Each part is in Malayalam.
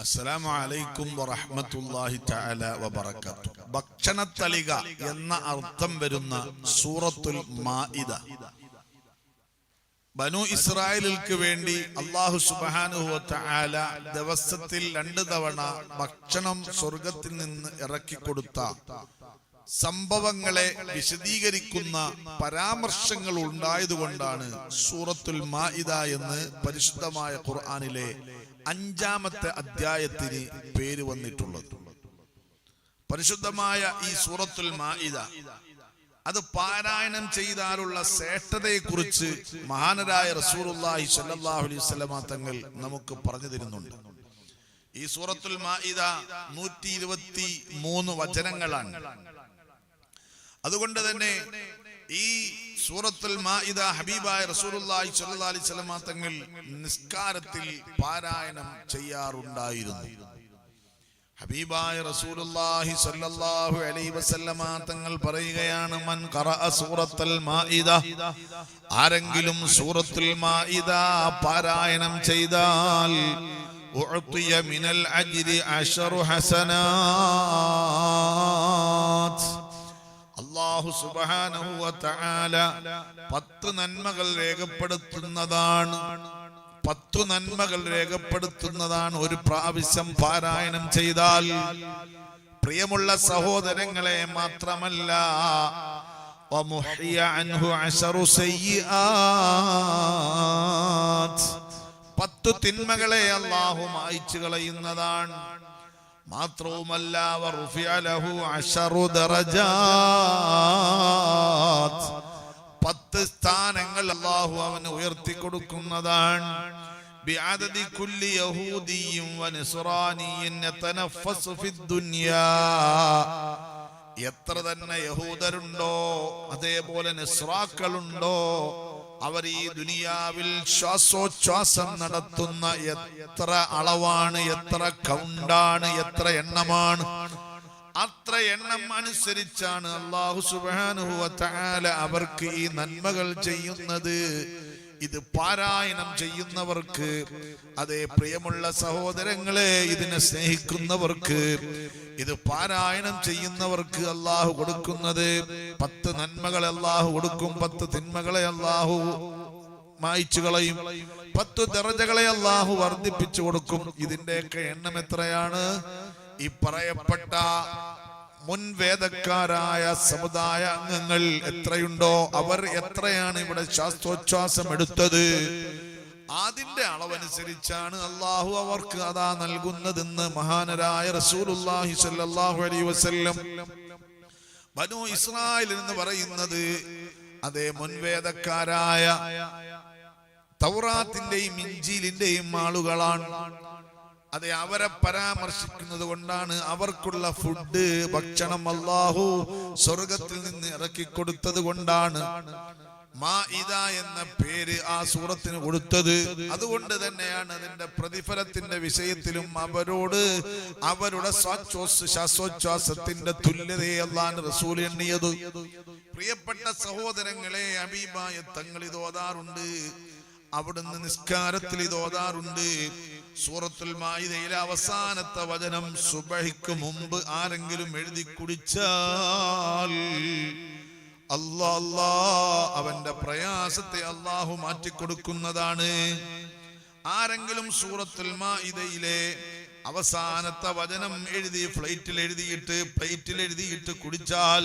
അസ്സലാമു അലൈക്കും വറഹ്മത്തുള്ളാഹി തആല വബറകാത്തു ഭക്ഷണത്തളിക എന്ന അർത്ഥം വരുന്ന സൂറത്തുൽ മാഇദ. ബനു ഇസ്രായേലിൽക്ക് വേണ്ടി അള്ളാഹു സുബ്ഹാനഹു വ തആല ദിവസത്തിൽ രണ്ട് തവണ ഭക്ഷണം സ്വർഗത്തിൽ നിന്ന് ഇറക്കി കൊടുത്ത സംഭവങ്ങളെ വിശദീകരിക്കുന്ന പരാമർശങ്ങൾ ഉണ്ടായതുകൊണ്ടാണ് സൂറത്തുൽ മാഇദ എന്ന് പരിശുദ്ധമായ ഖുർആനിലെ അഞ്ചാമത്തെ അധ്യായത്തിന് പേര് വന്നിട്ടുള്ളത്. പരിശുദ്ധമായ ഈ സൂറത്തുൽ മാഇദ അത് പാരായണം ചെയ്താലുള്ള ശ്രേഷ്ഠതയെ കുറിച്ച് മഹാനരായ റസൂലുള്ളാഹി സ്വല്ലല്ലാഹു അലൈഹി വസല്ലമ തങ്ങൾ നമുക്ക് പറഞ്ഞു തരുന്നുണ്ട്. ഈ സൂറത്തുൽ മാഇദ നൂറ്റി ഇരുപത്തി മൂന്ന് വചനങ്ങളാണ്. അതുകൊണ്ട് തന്നെ ഈ സൂറത്തുൽ മാഇദ ഹബീബായ റസൂലുള്ളാഹി സ്വല്ലല്ലാഹി അലൈഹി വസല്ലം തങ്ങൾ നിസ്കാരത്തിൽ പാരായണം ചെയ്യാറുണ്ടായിരുന്നു. ഹബീബായ റസൂലുള്ളാഹി സ്വല്ലല്ലാഹു അലൈഹി വസല്ലം തങ്ങൾ പറയുകയാണ് മൻ ഖറഅ സൂറത്തുൽ മാഇദ ആരെങ്കിലും സൂറത്തുൽ മാഇദ പാരായണം ചെയ്താൽ ഉഅ്തിയ മിനൽ അജ്രി അശറു ഹസനാത്ത് അള്ളാഹു സുബാനുവല പത്ത് നന്മകൾ രേഖപ്പെടുത്തുന്നതാണ്. പത്തു നന്മകൾ രേഖപ്പെടുത്തുന്നതാണ് ഒരു പ്രാവശ്യം പാരായണം ചെയ്താൽ. പ്രിയമുള്ള സഹോദരങ്ങളെ മാത്രമല്ല പത്തു തിന്മകളെ അള്ളാഹു മായിച്ചു കളയുന്നതാണ്. മാത്രവുമല്ല വറുഫിയ ലഹു അശറു ദറജാത്ത് പത്ത് സ്ഥാനങ്ങൾ അള്ളാഹു അവന് ഉയർത്തി കൊടുക്കുന്നതാണ് بعدد كل يهودي ونصراني يتنفس في الدنيا എത്ര തന്നെ യഹൂദരുണ്ടോ അതേപോലെ നിസ്രാക്കളുണ്ടോ അവർ ഈ ദുനിയാവിൽ ശ്വാസോച്ഛ്വാസം നടത്തുന്ന എത്ര അളവാണ് എത്ര കൗണ്ടാണ് എത്ര എണ്ണമാണ്. അത്ര എണ്ണം അനുസരിച്ചാണ് അള്ളാഹു സുബാനുഹുവ അവർക്ക് ഈ നന്മകൾ ചെയ്യുന്നത്. ഇത് പാരായണം ചെയ്യുന്നവർക്ക് അതേ പ്രിയമുള്ള സഹോദരങ്ങളെ ഇതിനെ സ്നേഹിക്കുന്നവർക്ക് ഇത് പാരായണം ചെയ്യുന്നവർക്ക് അള്ളാഹു കൊടുക്കുന്നത് പത്ത് നന്മകളെ അള്ളാഹു കൊടുക്കും പത്ത് തിന്മകളെ അള്ളാഹു മായിച്ചു കളയും പത്തു ദറജകളെ അള്ളാഹു വർദ്ധിപ്പിച്ചു കൊടുക്കും. ഇതിന്റെയൊക്കെ എണ്ണം എത്രയാണ്? ഈ പറയപ്പെട്ട മുൻവേദക്കാരായ സമുദായ അംഗങ്ങൾ എത്രയുണ്ടോ അവർ എത്രയാണ് ഇവിടെ ശാസ്ത്രോച്ഛ്വാസം എടുത്തത്? അതിന്റെ അളവനുസരിച്ചാണ് അള്ളാഹു അവർക്ക് അതാ നൽകുന്നതെന്ന് മഹാനരായ റസൂലുള്ളാഹി സ്വല്ലല്ലാഹു അലൈഹി വസല്ലം ബനു ഇസ്രായേൽ എന്ന് പറയുന്നത്. അതേ മുൻവേദക്കാരായ തൗറാത്തിന്റെയും ഇഞ്ചിലിന്റെയും ആളുകളാണ്. അതെ അവരെ പരാമർശിക്കുന്നത് കൊണ്ടാണ് അവർക്കുള്ള ഫുഡ് ഭക്ഷണം അല്ലാഹു സ്വർഗത്തിൽ നിന്ന് ഇറക്കി കൊടുത്തത് കൊണ്ടാണ്. മാഇദ എന്ന പേര് ആ സൂറത്തിന് കൊടുത്തത്. അതുകൊണ്ട് തന്നെയാണ് അതിന്റെ പ്രതിഫലത്തിന്റെ വിഷയത്തിലും അവരോട് അവരുടെ ശ്വാസോച്ഛ്വാസത്തിന്റെ തുല്യതയെ അള്ളാൻ റസൂൽ എണ്ണിയത്. പ്രിയപ്പെട്ട സഹോദരങ്ങളെ അബീബായ തങ്ങൾ ഇത് അവിടുന്ന് നിസ്കാരത്തിൽ ഇത് ഓതാറുണ്ട് സൂറത്തുൽ മായിദയിലെ അവസാനത്തെ വചനം സുബഹിക്ക് മുമ്പ് ആരെങ്കിലും എഴുതി കുടിച്ചാൽ അല്ലാ അല്ലാ അവന്റെ പ്രയാസത്തെ അള്ളാഹു മാറ്റിക്കൊടുക്കുന്നതാണ്. ആരെങ്കിലും സൂറത്തുൽ മായിദയിലെ അവസാനത്തെ വചനം എഴുതി ഫ്ലൈറ്റിൽ എഴുതിയിട്ട് ഫ്ലൈറ്റിൽ എഴുതിയിട്ട് കുടിച്ചാൽ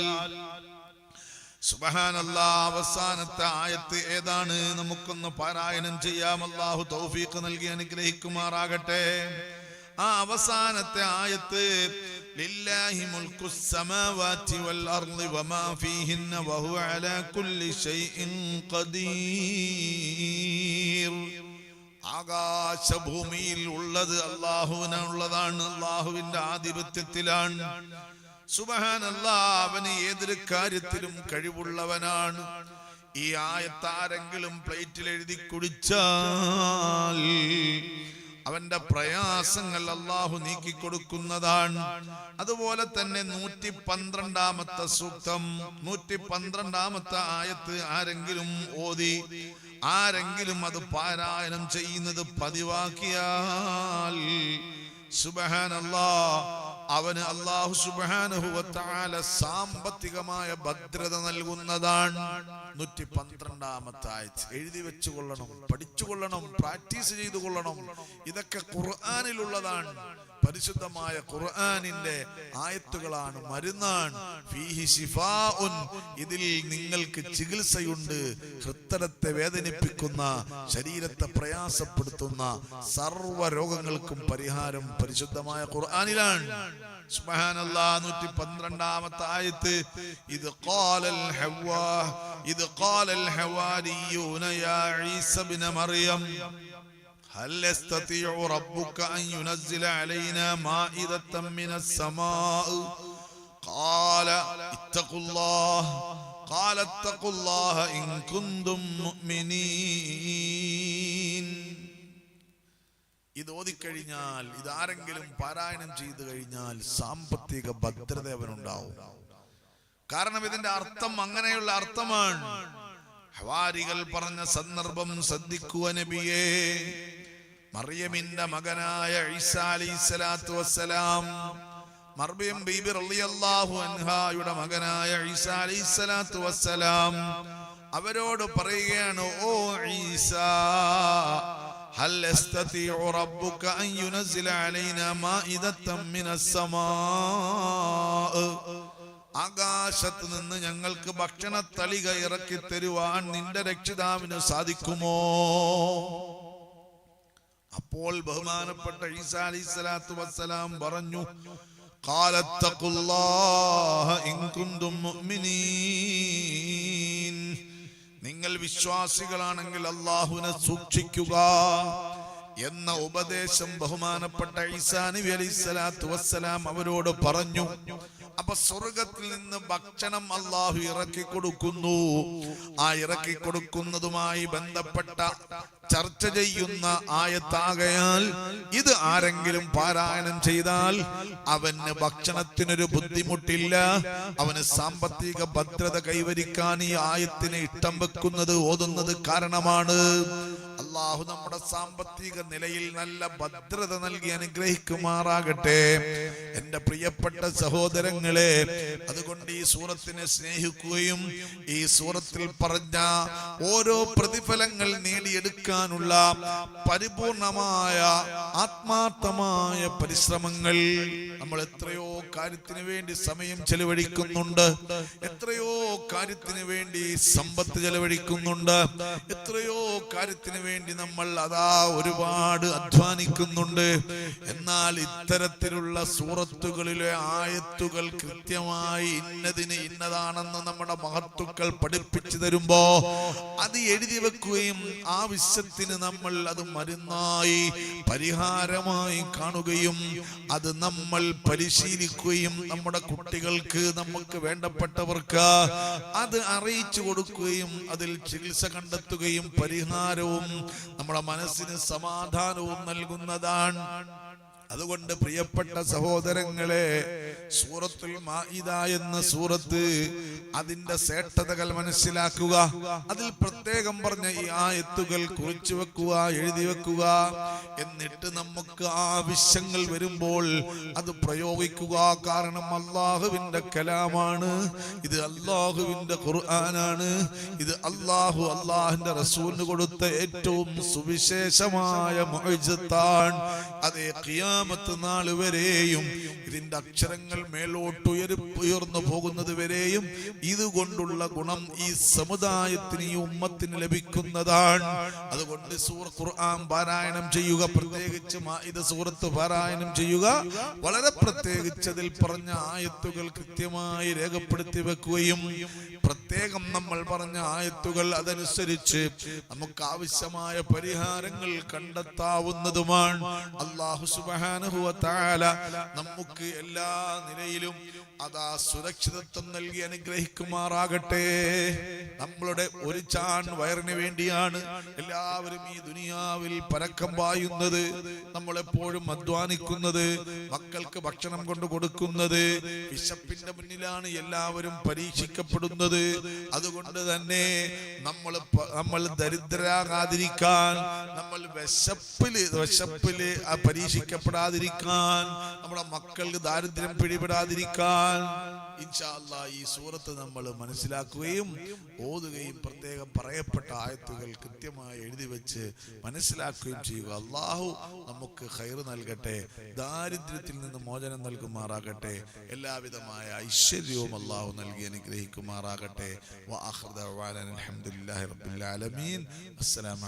സുബഹാനല്ല അവസാനത്തെ ആയത്ത് ഏതാണ്? നമുക്കൊന്ന് പാരായണം ചെയ്യാം. അല്ലാഹു തൗഫീഖ് നൽകി അനുഗ്രഹിക്കുമാറാകട്ടെ. ആ അവസാനത്തെ ആയത്ത് ലില്ലാഹി വൽ അർളി വമാ വഹു അലാ കുല്ലി ഖദീർ. ആകാശഭൂമിയിൽ ഉള്ളത് അള്ളാഹുവിനുള്ളതാണ് അള്ളാഹുവിന്റെ ആധിപത്യത്തിലാണ്. സുബഹാനല്ല അവന് ഏതൊരു കാര്യത്തിലും കഴിവുള്ളവനാണ്. ഈ ആയത്താരെങ്കിലും പ്ലേറ്റിൽ എഴുതി കുടിച്ചാൽ അവന്റെ പ്രയാസങ്ങൾ അള്ളാഹു നീക്കിക്കൊടുക്കുന്നതാണ്. അതുപോലെ തന്നെ നൂറ്റി പന്ത്രണ്ടാമത്തെ സൂക്തം നൂറ്റി പന്ത്രണ്ടാമത്തെ ആയത്ത് ആരെങ്കിലും ഓതി ആരെങ്കിലും അത് പാരായണം ചെയ്യുന്നത് പതിവാക്കിയാൽ സുബഹാനല്ലാ അവന് അള്ളാഹു സുബാനുഹുവത്താല സാമ്പത്തികമായ ഭദ്രത നൽകുന്നതാണ്. നൂറ്റി പന്ത്രണ്ടാമത്തെ ആഴ്ച എഴുതി വെച്ചുകൊള്ളണം പഠിച്ചുകൊള്ളണം പ്രാക്ടീസ് ചെയ്തു കൊള്ളണം ഇതൊക്കെ ഖുർആാനിലുള്ളതാണ്. പരിശുദ്ധമായ ഖുർആാനിന്റെ ആയത്തുകളാണ്. മരുന്നാണ് ഇതിൽ നിങ്ങൾക്ക് ചികിത്സയുണ്ട്. ഹൃത്തരത്തെ വേദനിപ്പിക്കുന്ന ശരീരത്തെ പ്രയാസപ്പെടുത്തുന്ന സർവ രോഗങ്ങൾക്കും പരിഹാരം പരിശുദ്ധമായ ഖുർആാനിലാണ്. നൂറ്റി പന്ത്രണ്ടാമത്തെ ആയത്ത്. ഇത് ഹവ്വാ ഇത് ഇബ്ന മറിയം. هل يستطيع ربك أن ينزل علينا مائدة من السماء قال اتقوا الله قال اتقوا الله إن كنتم مؤمنين ഇത് ഓതിക്കഴിഞ്ഞാൽ ഇത് ആരെങ്കിലും പാരായണം ചെയ്തു കഴിഞ്ഞാൽ സാമ്പത്തിക ഭദ്രത അവനുണ്ടാവും കാരണം ഇതിന്റെ അർത്ഥം അങ്ങനെയുള്ള അർത്ഥമാണ് ഹവാരികൾ പറഞ്ഞ സന്ദർഭം ശ്രദ്ധിക്കുക നബിയേ മറിയമിന്റെ മകനായ ഈസാ അലൈഹി സ്വലാത്തു വസ്സലാം മർബിയം ബീബി റളിയല്ലാഹു അൻഹായുടെ മകനായ ഈസാ അലൈഹി സ്വലാത്തു വസ്സലാം അവരോട് പറയുകയാണ് ഓ ഈസാ هل يستطيع ربك أن ينزل علينا مائدة من السماء ആകാശത്ത് നിന്ന് ഞങ്ങൾക്ക് ഭക്ഷണ തളിക ഇറക്കി തരുവാൻ നിന്റെ രക്ഷിതാവിന് സാധിക്കുമോ അപ്പോൾ ബഹുമാനപ്പെട്ട ഈസാ വസ്സലാം പറഞ്ഞു. നിങ്ങൾ വിശ്വാസികളാണെങ്കിൽ അള്ളാഹുവിനെ സൂക്ഷിക്കുക എന്ന ഉപദേശം ബഹുമാനപ്പെട്ട ഈസാ നബി സ്വലാത്തു വസ്സലാം അവരോട് പറഞ്ഞു അപ്പൊ സ്വർഗത്തിൽ നിന്ന് ഭക്ഷണം അള്ളാഹു ഇറക്കി കൊടുക്കുന്നു. ആ ഇറക്കി കൊടുക്കുന്നതുമായി ബന്ധപ്പെട്ട ചർച്ച ചെയ്യുന്ന ആയത്താകയാൽ ഇത് ആരെങ്കിലും പാരായണം ചെയ്താൽ അവന് ഭക്ഷണത്തിനൊരു ബുദ്ധിമുട്ടില്ല. അവന് സാമ്പത്തിക ഭദ്രത കൈവരിക്കാൻ ഈ ആയത്തിന് ഇഷ്ടം വെക്കുന്നത് ഓതുന്നത് കാരണമാണ്. അള്ളാഹു നമ്മുടെ സാമ്പത്തിക നിലയിൽ നല്ല ഭദ്രത നൽകി അനുഗ്രഹിക്കുമാറാകട്ടെ. എന്റെ പ്രിയപ്പെട്ട സഹോദരങ്ങളെ അതുകൊണ്ട് ഈ സൂറത്തിനെ സ്നേഹിക്കുകയും ഈ സൂറത്തിൽ പറഞ്ഞ ഓരോ പ്രതിഫലങ്ങൾ നേടിയെടുക്കാനുള്ള പരിപൂർണമായ ആത്മാർത്ഥമായ പരിശ്രമങ്ങൾ നമ്മൾ എത്രയോ കാര്യത്തിന് വേണ്ടി സമയം ചെലവഴിക്കുന്നുണ്ട്. എത്രയോ കാര്യത്തിന് വേണ്ടി സമ്പത്ത് ചെലവഴിക്കുന്നുണ്ട്. എത്രയോ കാര്യത്തിന് വേണ്ടി നമ്മൾ അതാ ഒരുപാട് അധ്വാനിക്കുന്നുണ്ട്. എന്നാൽ ഇത്തരത്തിലുള്ള സൂറത്തുകളിലെ ആയത്തുകൾ കൃത്യമായി ഇന്നതിന് ഇന്നതാണെന്ന് നമ്മുടെ മഹത്തുക്കൾ പഠിപ്പിച്ചു തരുമ്പോ അത് എഴുതി വെക്കുകയും ആവശ്യത്തിന് നമ്മൾ അത് മരുന്നായി പരിഹാരമായി കാണുകയും അത് നമ്മൾ പരിശീലിക്കുകയും നമ്മുടെ കുട്ടികൾക്ക് നമുക്ക് വേണ്ടപ്പെട്ടവർക്ക് അത് അറിയിച്ചു കൊടുക്കുകയും അതിൽ ചികിത്സ കണ്ടെത്തുകയും പരിഹാരവും നമ്മുടെ മനസ്സിന് സമാധാനവും നൽകുന്നതാണ്. അതുകൊണ്ട് പ്രിയപ്പെട്ട സഹോദരങ്ങളെ സൂറത്തുൽ മാഇദ എന്ന സൂറത്ത് അതിന്റെ ശ്രേഷ്ഠതകൾ മനസ്സിലാക്കുക. അതിൽ പ്രത്യേകം പറഞ്ഞ ഈ ആയത്തുകൾ കുറിച്ചു വെക്കുക എഴുതി വെക്കുക. എന്നിട്ട് നമുക്ക് ആവശ്യങ്ങൾ വരുമ്പോൾ അത് പ്രയോഗിക്കുക. കാരണം അള്ളാഹുവിന്റെ കലാമാണ് ഇത് അള്ളാഹുവിന്റെ ഖുർആനാണ് ഇത് അള്ളാഹു അള്ളാഹിന്റെ റസൂലിന് കൊടുത്ത ഏറ്റവും സുവിശേഷമായ മുഅ്ജിസാണ് അതേ ഖിയാമത്ത് നാൾ വരെയും ഇതിന്റെ അക്ഷരങ്ങൾ മേലോട്ട് ഉയരി ഉയർന്നു പോകുന്നത് വരെയും ഇതുകൊണ്ടുള്ള ഗുണം ഈ സമുദായത്തിന് ഈ ഉമ്മത്തിന് ലഭിക്കുന്നതാണ്. അതുകൊണ്ട് സൂർ ഖുർആൻ പാരായണം ചെയ്യുക പ്രത്യേകിച്ച് ഇത് സൂറത്ത് പാരായണം ചെയ്യുക വളരെ പ്രത്യേകിച്ച് അതിൽ പറഞ്ഞ ആയത്തുകൾ കൃത്യമായി രേഖപ്പെടുത്തി വെക്കുകയും പ്രത്യേകം നമ്മൾ പറഞ്ഞ ആയത്തുകൾ അതനുസരിച്ച് നമുക്ക് ആവശ്യമായ പരിഹാരങ്ങൾ കണ്ടെത്താവുന്നതുമാണ്. അള്ളാഹു സുബ്ഹാനഹു നമുക്ക് എല്ലാ നിലയിലും അതാ സുരക്ഷിതത്വം നൽകി അനുഗ്രഹിക്കുമാറാകട്ടെ. നമ്മളുടെ ഒരു ചാൺ വയറിന് വേണ്ടിയാണ് എല്ലാവരും ഈ ദുനിയാവിൽ പരക്കം പായുന്നത്. നമ്മളെപ്പോഴും അധ്വാനിക്കുന്നത് മക്കൾക്ക് ഭക്ഷണം കൊണ്ട് കൊടുക്കുന്നത് വിശപ്പിന്റെ മുന്നിലാണ് എല്ലാവരും പരീക്ഷിക്കപ്പെടുന്നത്. അതുകൊണ്ട് തന്നെ നമ്മൾ നമ്മൾ ദരിദ്രരാകാതിരിക്കാൻ നമ്മൾ വിശപ്പിൽ വിശപ്പിൽ പരീക്ഷിക്കപ്പെട കഷ്ടപ്പെടാതിരിക്കാൻ നമ്മുടെ മക്കൾക്ക് ദാരിദ്ര്യം പിടിപെടാതിരിക്കാൻ ഇൻഷാ അല്ലാ ഈ സൂറത്ത് നമ്മൾ മനസ്സിലാക്കുകയും ഓതുകയും പ്രത്യേകം പറയപ്പെട്ട ആയത്തുകൾ കൃത്യമായി എഴുതി വെച്ച് മനസ്സിലാക്കുകയും ചെയ്യുക. അള്ളാഹു നമുക്ക് ഹൈർ നൽകട്ടെ ദാരിദ്ര്യത്തിൽ നിന്ന് മോചനം നൽകുമാറാകട്ടെ എല്ലാവിധമായ ഐശ്വര്യവും അള്ളാഹു നൽകി അനുഗ്രഹിക്കുമാറാകട്ടെ. അസ്സലാമലൈക്കും റബ്ബിൽ ആലമീൻ. അസ്സലാമു